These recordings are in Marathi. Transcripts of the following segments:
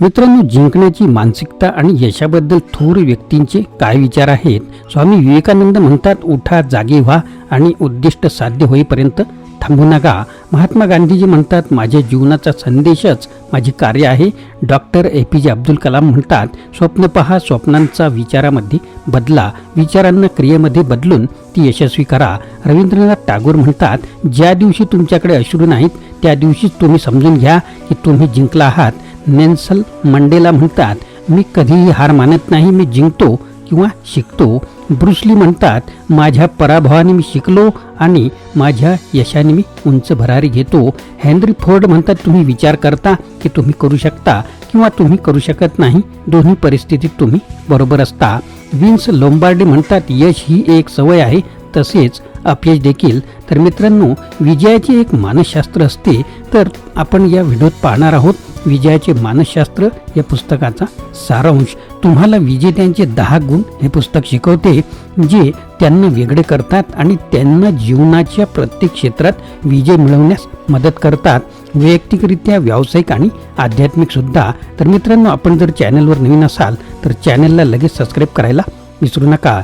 मित्रांनो जिंकण्याची मानसिकता आणि यशाबद्दल थोर व्यक्तींचे काय विचार आहेत? स्वामी विवेकानंद म्हणतात उठा जागे व्हा आणि उद्दिष्ट साध्य होईपर्यंत थांबू नका. महात्मा गांधीजी म्हणतात माझ्या जीवनाचा संदेशच माझे कार्य आहे. डॉक्टर ए पी जे अब्दुल कलाम म्हणतात स्वप्न पहा स्वप्नांचा विचारामध्ये बदला विचारांना क्रियेमध्ये बदलून ती यशस्वी करा. रवींद्रनाथ टागोर म्हणतात ज्या दिवशी तुमच्याकडे अश्रू नाहीत त्या दिवशीच तुम्ही समजून घ्या की तुम्ही जिंकला आहात. नेन्सल मंडेला म्हणतात मी कधीही हार मानत नाही मी जिंकतो किंवा शिकतो. ब्रुसली म्हणतात माझ्या पराभवाने मी शिकलो आणि माझ्या यशाने मी उंच भरारी घेतो. हेनरी फोर्ड म्हणतात तुम्ही विचार करता की तुम्ही करू शकता किंवा तुम्ही करू शकत नाही दोन्ही परिस्थितीत तुम्ही बरोबर असता. विन्स लोंबार्डे म्हणतात यश ही एक सवय आहे तसेच अपयश देखील. तर मित्रांनो विजयाचे एक मानसशास्त्र असते. तर आपण या व्हिडिओत पाहणार आहोत विजयाचे मानसशास्त्र या पुस्तकाचा सारांश. तुम्हाला विजेत्यांचे दहा गुण हे पुस्तक शिकवते जे त्यांना वेगळे करतात आणि त्यांना जीवनाच्या प्रत्येक क्षेत्रात विजय मिळवण्यास मदत करतात. वैयक्तिकरित्या व्यावसायिक आणि आध्यात्मिक सुद्धा. तर मित्रांनो आपण जर चॅनलवर नवीन असाल तर चॅनलला लगेच सबस्क्राईब करायला विसरू नका.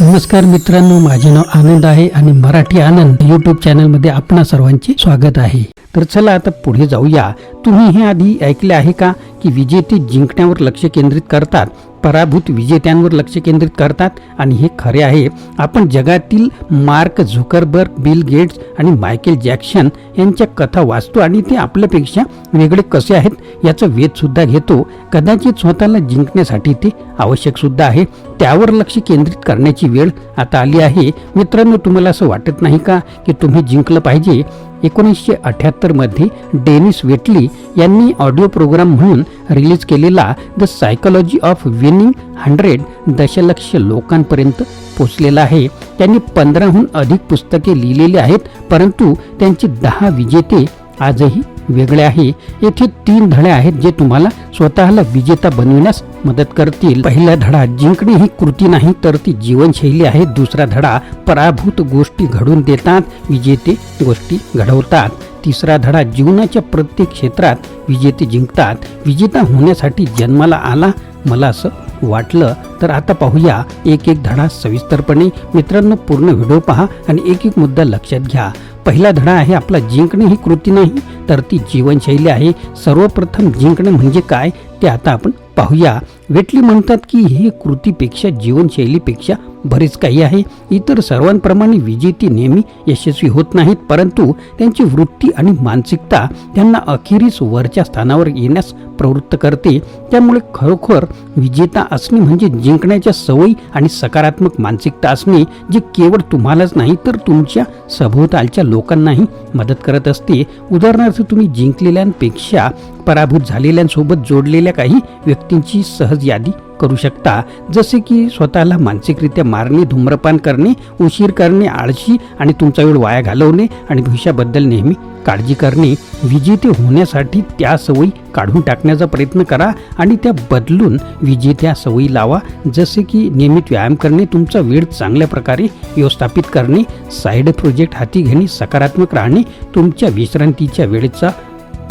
नमस्कार मित्रांनो माझे नाव आनंद आहे आणि मराठी आनंद यूट्यूब चॅनलमध्ये आपणा सर्वांचे स्वागत आहे. तर चला आता पुढे जाऊया. तुम्ही हे आधी ऐकले आहे का की विजेते जिंकण्यावर लक्ष केंद्रित करतात? पराभूत विजेत्यांवर लक्ष केंद्रित करतात आणि हे खरे आहे. आपण जगातील मार्क झुकरबर्ग बिल गेट्स आणि मायकेल जॅक्सन यांच्या कथा वाचतो आणि ते आपल्यापेक्षा वेगळे कसे आहेत याचा वेधसुद्धा घेतो. कदाचित स्वतःला जिंकण्यासाठी ते आवश्यक सुद्धा आहे. त्यावर लक्ष केंद्रित करण्याची वेळ आता आली आहे. मित्रांनो तुम्हाला असं वाटत नाही का की तुम्ही जिंकलं पाहिजे? एकोणीसशे अठ्याहत्तरमध्ये डेनिस वेटली यांनी ऑडिओ प्रोग्राम म्हणून रिलीज केलेला the psychology of winning hundred दशलक्ष लोकांपर्यंत पोचलेला आहे. त्यांनी पंधराहून अधिक पुस्तके लिहिलेली आहेत परंतु त्यांचे दहा विजेते आजही वेगळे आहे येथे तीन धडे आहेत जे तुम्हाला स्वतःला विजेता बनविण्यास मदत करतील. पहिला धडा जिंकणे ही कृती नाही तर ती जीवनशैली आहे. दुसरा धडा पराभूत गोष्टी घडून देतात विजेते गोष्टी घडवतात. तिसरा धडा जीवनाच्या प्रत्येक क्षेत्रात विजेते जिंकतात. विजेता होण्यासाठी जन्माला आला मला असं वाटलं. तर आता पाहूया. एक एक धडा सविस्तरपणे. मित्रांनो पूर्ण व्हिडिओ पहा आणि एक एक मुद्दा लक्षात घ्या. पहिला धडा आहे आपला जिंकणे ही कृती नाही तर ती जीवनशैली आहे. सर्वप्रथम जिंकणे म्हणजे काय? ते आता आपण पाहूया. वेटली म्हणतात की हे कृतीपेक्षा जीवनशैलीपेक्षा बरेच काही आहे. इतर सर्वांप्रमाणे विजेते नेहमी यशस्वी होत नाहीत परंतु त्यांची वृत्ती आणि मानसिकता त्यांना अखेरीस वरच्या स्थानावर येण्यास प्रवृत्त करते. त्यामुळे खरोखर विजेता असणे म्हणजे जिंकण्याच्या सवयी आणि सकारात्मक मानसिकता असणे जे केवळ तुम्हालाच नाही तर तुमच्या सभोवतालच्या लोकांनाही मदत करत असते. उदाहरणार्थ तुम्ही जिंकलेल्यांपेक्षा पराभूत झालेल्यांसोबत जोडलेल्या काही व्यक्तींची सहज यादी करू शकता. जसे की स्वतःला मानसिकरित्या मारणे धूम्रपान करणे उशीर करणे आळशी आणि तुमचा वेळ वाया घालवणे आणि भविष्याबद्दल नेहमी काळजी करणे विजेते होण्यासाठी त्या सवयी काढून टाकण्याचा प्रयत्न करा आणि त्या बदलून विजेत्या सवयी लावा. जसे की नियमित व्यायाम करणे तुमचा वेळ चांगल्या प्रकारे व्यवस्थापित करणे साईड प्रोजेक्ट हाती घेणे सकारात्मक राहणे तुमच्या विश्रांतीच्या वेळेचा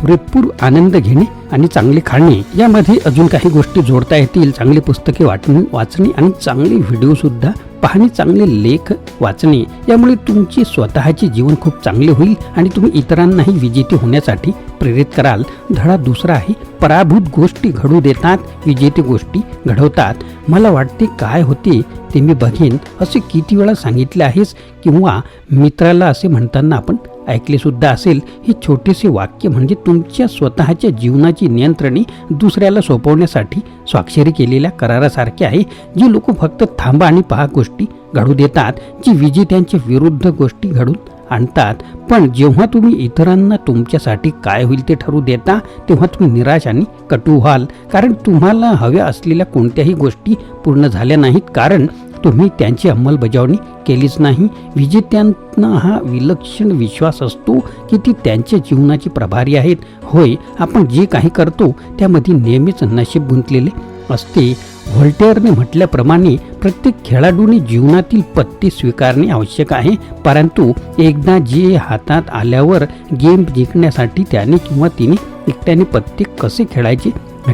पुरेपूर आनंद घेणे आणि चांगले खाणे. यामध्ये अजून काही गोष्टी जोडता येतील. चांगली पुस्तके वाटणे वाचणे आणि चांगले व्हिडिओ सुद्धा. पाहणे चांगले लेख वाचणे. यामुळे तुमचे स्वतःचे जीवन खूप चांगले होईल आणि तुम्ही इतरांनाही विजेते होण्यासाठी प्रेरित कराल. धडा दुसरा आहे पराभूत गोष्टी घडू देतात विजेते गोष्टी घडवतात. मला वाटते काय होते ते मी बघेन. असे किती वेळा सांगितले आहेस किंवा मित्राला असे म्हणताना आपण ऐकले सुद्धा असेल हे छोटेसे वाक्य म्हणजे तुमच्या स्वतःच्या जीवनाची नियंत्रणे दुसऱ्याला सोपवण्यासाठी स्वाक्षरी केलेल्या करारासारखे आहे जी लोक फक्त थांबा आणि पहा गोष्टी घडू देतात जी विजेत्यांच्या विरुद्ध गोष्टी घडून आणतात. पण जेव्हा तुम्ही इतरांना तुमच्यासाठी काय होईल ते ठरू देता तेव्हा तुम्ही निराश आणि कटू व्हाल. कारण तुम्हाला हव्या असलेल्या कोणत्याही गोष्टी पूर्ण झाल्या नाहीत. कारण तुम्ही त्यांची अंमलबजावणी केलीच नाही. विजेत्यांना हा विलक्षण विश्वास असतो की ती त्यांच्या जीवनाची प्रभारी आहेत. होय आपण जे काही करतो त्यामध्ये नेहमीच नशीब गुंतलेले असते. व्होल्टेअरने म्हटल्याप्रमाणे प्रत्येक खेळाडूने जीवनातील पत्ते स्वीकारणे आवश्यक आहे. परंतु एकदा जे हातात आल्यावर गेम जिंकण्यासाठी त्याने किंवा तिने एकट्याने पत्ते कसे खेळायचे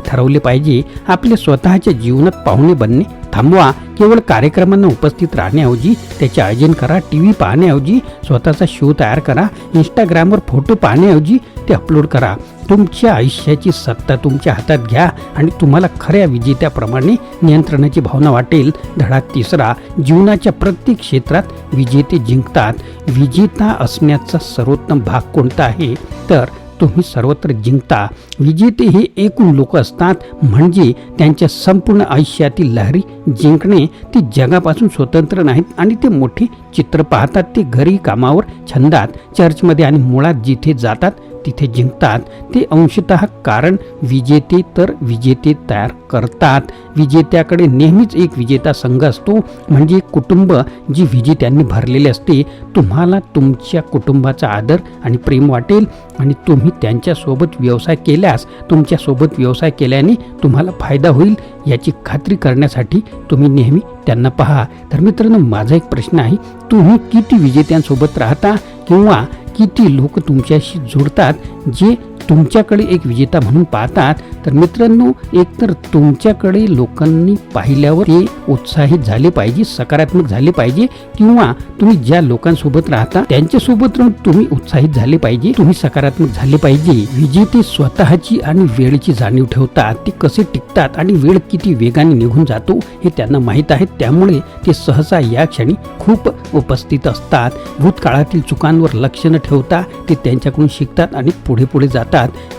ठरवले पाहिजे? आपले स्वतःच्या जीवनात पाहुणे बनणे थांबवा. केवळ कार्यक्रमांना उपस्थित राहण्याऐवजी त्याचे आयोजन करा टी व्ही पाहण्याऐवजी स्वतःचा शो तयार करा इंस्टाग्रामवर फोटो पाहण्याऐवजी ते अपलोड करा. तुमच्या आयुष्याची सत्ता तुमच्या हातात घ्या आणि तुम्हाला खऱ्या विजेत्याप्रमाणे नियंत्रणाची भावना वाटेल. धडा तिसरा जीवनाच्या प्रत्येक क्षेत्रात विजेते जिंकतात. विजेता असण्याचा सर्वोत्तम भाग कोणता आहे? तर तुम्ही सर्वत्र जिंकता. विजेते हे एकूण लोक असतात. म्हणजे त्यांच्या संपूर्ण आयुष्यातील लहरी जिंकणे ते जगापासून स्वतंत्र नाहीत आणि ते मोठे चित्र पाहतात. ते घरी कामावर छंदात चर्चमध्ये आणि मुळात जिथे जातात तिथे जिंकतात ते अंशतः कारण विजेते तर विजेते तयार करतात. विजेत्याकडे नेहमीच एक विजेता संघ असतो म्हणजे कुटुंब जी विजेत्यांनी भरलेले असते. तुम्हाला तुमच्या कुटुंबाचा आदर आणि प्रेम वाटेल आणि तुम्ही त्यांच्यासोबत व्यवसाय केल्यास तुमच्यासोबत व्यवसाय केल्याने तुम्हाला फायदा होईल याची खात्री करण्यासाठी तुम्ही नेहमी त्यांना पहा. तर मित्रांनो माझा एक प्रश्न आहे तुम्ही किती विजेत्यांसोबत राहता किंवा किती लोक तुमच्याशी जुळतात जे तुमच्याकडे एक विजेता म्हणून पाहतात तर मित्रांनो एकतर तुमच्याकडे लोकांनी पाहिल्यावर ते उत्साहित झाले पाहिजे सकारात्मक झाले पाहिजे किंवा तुम्ही ज्या लोकांसोबत राहता त्यांच्यासोबत राहून तुम्ही उत्साहित झाले पाहिजे तुम्ही सकारात्मक झाले पाहिजे. विजेते स्वतःची आणि वेळेची जाणीव ठेवतात ते कसे टिकतात आणि वेळ किती वेगाने निघून जातो हे त्यांना माहीत आहे. त्यामुळे ते सहसा या क्षणी खूप उपस्थित असतात. भूतकाळातील चुकांवर लक्ष न ठेवता ते त्यांच्याकडून शिकतात आणि पुढे पुढे जातात.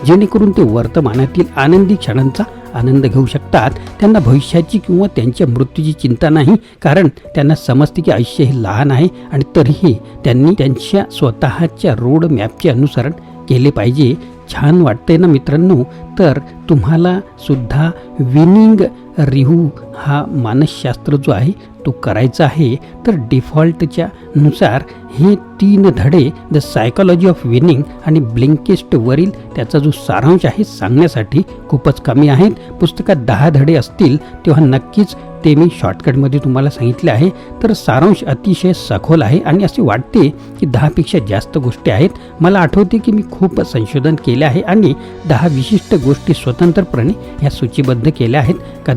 जेणेकरून ते वर्तमानातील आनंदी क्षणांचा आनंद घेऊ शकतात. त्यांना भविष्याची किंवा त्यांच्या मृत्यूची चिंता नाही कारण त्यांना समजते की आयुष्य हे लहान आहे आणि तरीही त्यांनी त्यांच्या स्वतःच्या रोड मॅपचे अनुसरण केले पाहिजे. छान वाटतंय ना मित्रांनो? तर तुम्हाला सुद्धा विनिंग रिहू हा मानसशास्त्र जो आहे तो करायचा आहे. तर डिफॉल्टच्या नुसार हे तीन धडे द सायकॉलॉजी ऑफ विनिंग आणि ब्लिंकेस्टवरील त्याचा जो सारांश आहे सांगण्यासाठी खूपच कमी आहेत. पुस्तकात दहा धडे असतील तेव्हा नक्कीच ते मी शॉर्टकटमध्ये तुम्हाला सांगितले आहे. तर सारांश अतिशय सखोल आहे आणि असे वाटते की दहापेक्षा जास्त गोष्टी आहेत. मला आठवते की मी खूप संशोधन केले आहे आणि दहा विशिष्ट गोष्टी स्वतंत्रपणे ह्या सूचीबद्ध केल्या आहेत.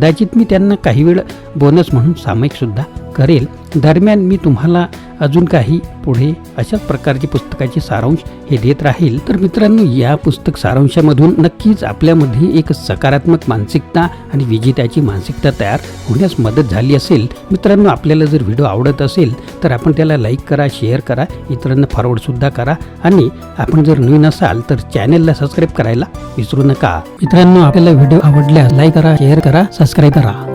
कदाचित मी त्यांना काही वेळ बोनस म्हणून सामायिकसुद्धा करेल. दरम्यान मी तुम्हाला अजून काही पुढे अशाच प्रकारची पुस्तकाचे सारांश हे देत राहील. तर मित्रांनो या पुस्तक सारांशामधून नक्कीच आपल्यामध्ये एक सकारात्मक मानसिकता आणि विजेत्याची मानसिकता तयार होण्यास मदत झाली असेल. मित्रांनो आपल्याला जर व्हिडिओ आवडत असेल तर आपण त्याला लाईक करा शेअर करा इतरांना फॉरवर्डसुद्धा करा आणि आपण जर नवीन असाल तर चॅनेलला सबस्क्राईब करायला विसरू नका. मित्रांनो आपल्याला व्हिडिओ आवडल्यास लाईक करा शेअर करा सबस्क्राईब करा.